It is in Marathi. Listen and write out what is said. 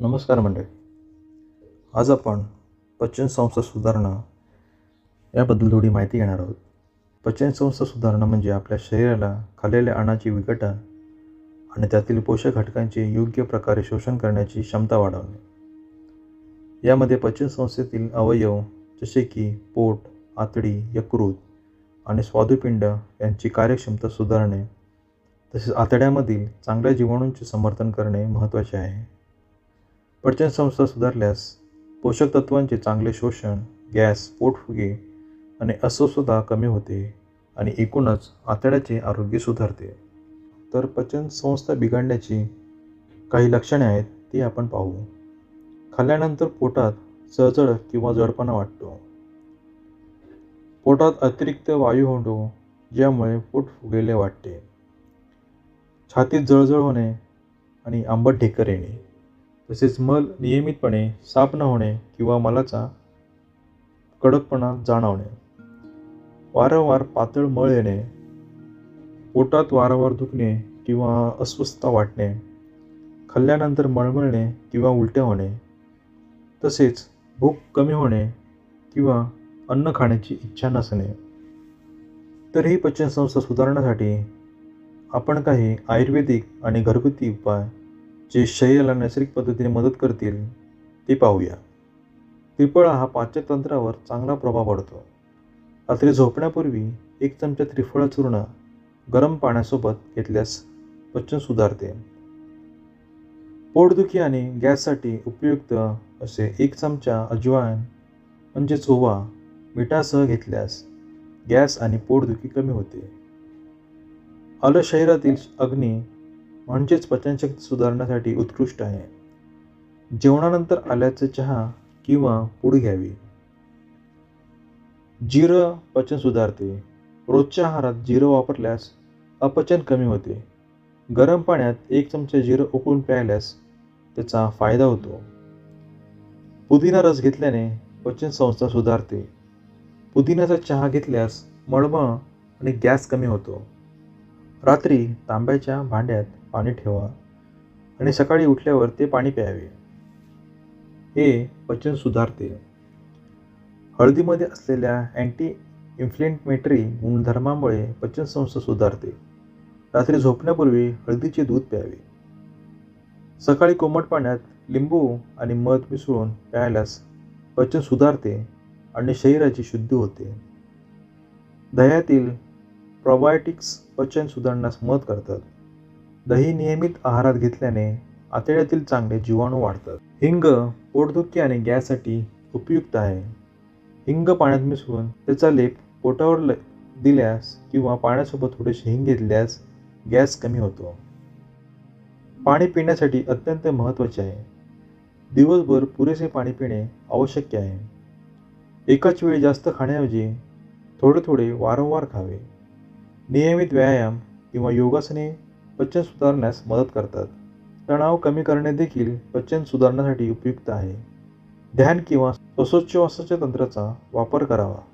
नमस्कार मंडळी. आज आपण पचन संस्था सुधारणा याबद्दल थोडी माहिती घेणार आहोत. पचन संस्था सुधारणा म्हणजे आपल्या शरीराला खाल्लेल्या अन्नाची विघटन आणि त्यातील पोषक घटकांचे योग्य प्रकारे शोषण करण्याची क्षमता वाढवणे. यामध्ये पचन संस्थेतील अवयव जसे की पोट आतडी यकृत आणि स्वादुपिंड यांची कार्यक्षमता सुधारणे तसेच आतड्यामधील चांगल्या जीवाणूंचे समर्थन करणे महत्त्वाचे आहे. पचनसंस्था सुधारल्यास पोषक तत्वांचे चांगले शोषण गॅस पोटफुगे आणि अस्वस्थता कमी होते आणि एकूणच आतड्याचे आरोग्य सुधारते. तर पचनसंस्था बिघडण्याची काही लक्षणे आहेत ती आपण पाहू. खाल्ल्यानंतर पोटात चळचळ किंवा जडपणा वाटतो. पोटात अतिरिक्त वायू होतो ज्यामुळे पोट फुगेले वाटते. छातीत जळजळ होणे आणि आंबट ढेकर येणे. तसेच मल नियमितपणे साफ न होणे किंवा मलाचा कडकपणा जाणवणे. वारंवार पातळ मळ येणे पोटात वारंवार दुखणे किंवा अस्वस्थता वाटणे खाल्ल्यानंतर मळमळणे किंवा उलट्या होणे तसेच भूक कमी होणे किंवा अन्न खाण्याची इच्छा नसणे. तर ही पचनसंस्था सुधारण्यासाठी आपण काही आयुर्वेदिक आणि घरगुती उपाय जे शरीराला नैसर्गिक पद्धतीने मदत करतील ते पाहूया. त्रिफळा हा पाचकतंत्रावर चांगला प्रभाव पडतो. रात्री झोपण्यापूर्वी एक चमचा त्रिफळा चूर्ण गरम पाण्यासोबत घेतल्यास पचन सुधारते. पोटदुखी आणि गॅससाठी उपयुक्त असे एक चमचा अजवाइन म्हणजेच ओवा मिठासह घेतल्यास गॅस आणि पोटदुखी कमी होते. आलं शरीरातील अग्नी म्हणजेच पचनशक्ती सुधारण्यासाठी उत्कृष्ट आहे. जेवणानंतर आल्याचे चहा किंवा पूड घ्यावी. जिरं पचन सुधारते. रोजच्या आहारात जिरं वापरल्यास अपचन कमी होते. गरम पाण्यात एक चमचा जिरं उकळून प्यायल्यास त्याचा फायदा होतो. पुदिना रस घेतल्याने पचन संस्था सुधारते. पुदिन्याचा चहा घेतल्यास मळमळ आणि गॅस कमी होतो. रात्री तांब्याच्या भांड्यात पाणी ठेवा आणि सकाळी उठल्यावर ते पाणी प्यावे. हे पचन सुधारते. हळदीमध्ये असलेल्या अँटी इन्फ्लेमेटरी गुणधर्मामुळे पचनसंस्था सुधारते. रात्री झोपण्यापूर्वी हळदीचे दूध प्यावे. सकाळी कोमट पाण्यात लिंबू आणि मध मिसळून प्यायल्यास पचन सुधारते आणि शरीराची शुद्धी होते. दह्यातील प्रोबायोटिक्स पचन सुधारण्यास मदत करतात. दही नियमित आहारात घेतल्याने आतड्यातील चांगले जीवाणू वाढतात. हिंग पोटदुखी आणि गॅससाठी उपयुक्त आहे. हिंग पाण्यात मिसळून त्याचा लेप पोटावर ल दिल्यास किंवा पाण्यासोबत थोडेसे हिंग घेतल्यास गॅस कमी होतो. पाणी पिण्यासाठी अत्यंत महत्त्वाचे आहे. दिवसभर पुरेसे पाणी पिणे आवश्यक आहे. एकाच वेळी जास्त खाण्याऐवजी थोडे थोडे वारंवार खावे. नियमित व्यायाम किंवा योगासने पचन सुधारण्यास मदत करतात. तणाव कमी करणे देखील पचन सुधारण्यासाठी उपयुक्त आहे. ध्यान किंवा श्वासोच्छवासाच्या तंत्राचा वापर करावा.